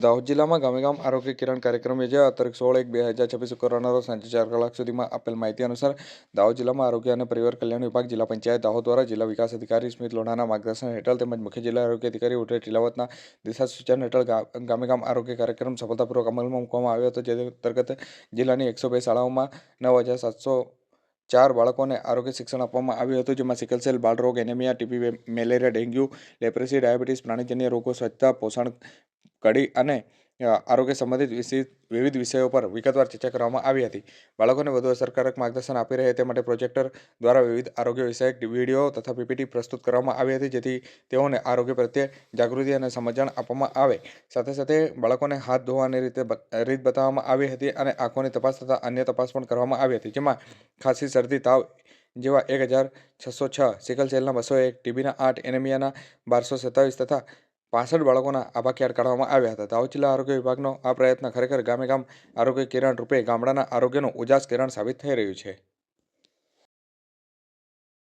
દાહોદ જિલ્લામાં ગામે ગામ આરોગ્ય કિરણ કાર્યક્રમ યોજાયો. તારીખ સોળ એક બે હજાર છવ્વીસ શુક્રવારના રોજ સાંજે ચાર કલાક સુધીમાં આપેલ માહિતી અનુસાર દાહોદ જિલ્લામાં આરોગ્ય અને પરિવાર કલ્યાણ વિભાગ, જિલ્લા પંચાયત, દાહોદ દ્વારા જિલ્લા વિકાસ અધિકારી સ્મિત લોઢાના માર્ગદર્શન હેઠળ તેમજ મુખ્ય જિલ્લા આરોગ્ય અધિકારી ઉઠે ટીલાવતના દિશા સૂચન હેઠળ ગામે ગામ આરોગ્ય કાર્યક્રમ સફળતાપૂર્વક અમલમાં મૂકવામાં આવ્યો હતો. જે અંતર્ગત જિલ્લાની એકસો બે શાળાઓમાં નવ હજાર સાતસો ચાર બાળકોને આરોગ્ય શિક્ષણ આપવામાં આવ્યું હતું. જેમાં sickle cell બાળરોગ, anaemia, TB, malaria, dengue, leprosy, diabetes, પ્રાણીજન્ય રોગો, સ્વચ્છતા, પોષણ કડી અને આરોગ્ય સંબંધિત વિવિધ વિષયો પર વિગતવાર ચર્ચા કરવામાં આવી હતી. બાળકોને વધુ અસરકારક માર્ગદર્શન આપી રહે તે માટે પ્રોજેક્ટર દ્વારા વિવિધ આરોગ્ય વિષયક વીડિયો તથા પીપીટી પ્રસ્તુત કરવામાં આવી હતી, જેથી તેઓને આરોગ્ય પ્રત્યે જાગૃતિ અને સમજણ આપવામાં આવે. સાથે સાથે બાળકોને હાથ ધોવાની રીતે રીત બતાવવામાં આવી હતી અને આંખોની તપાસ તથા અન્ય તપાસ પણ કરવામાં આવી હતી, જેમાં ખાંસી, શરદી, તાવ જેવા એક હજાર છસો છ સિકલ સેલના બસો એક ટીબીના આઠ એનેમિયાના બારસો સત્તાવીસ તથા પાસઠ બાળકોના કાર્ડ કાઢવામાં આવ્યા હતા. દાહોદ જિલ્લા આરોગ્ય વિભાગનો આ પ્રયત્ન ખરેખર ગામે ગામ આરોગ્ય કિરણ રૂપે ગામડાના આરોગ્યનું ઉજાસ કિરણ સાબિત થઈ રહ્યું છે.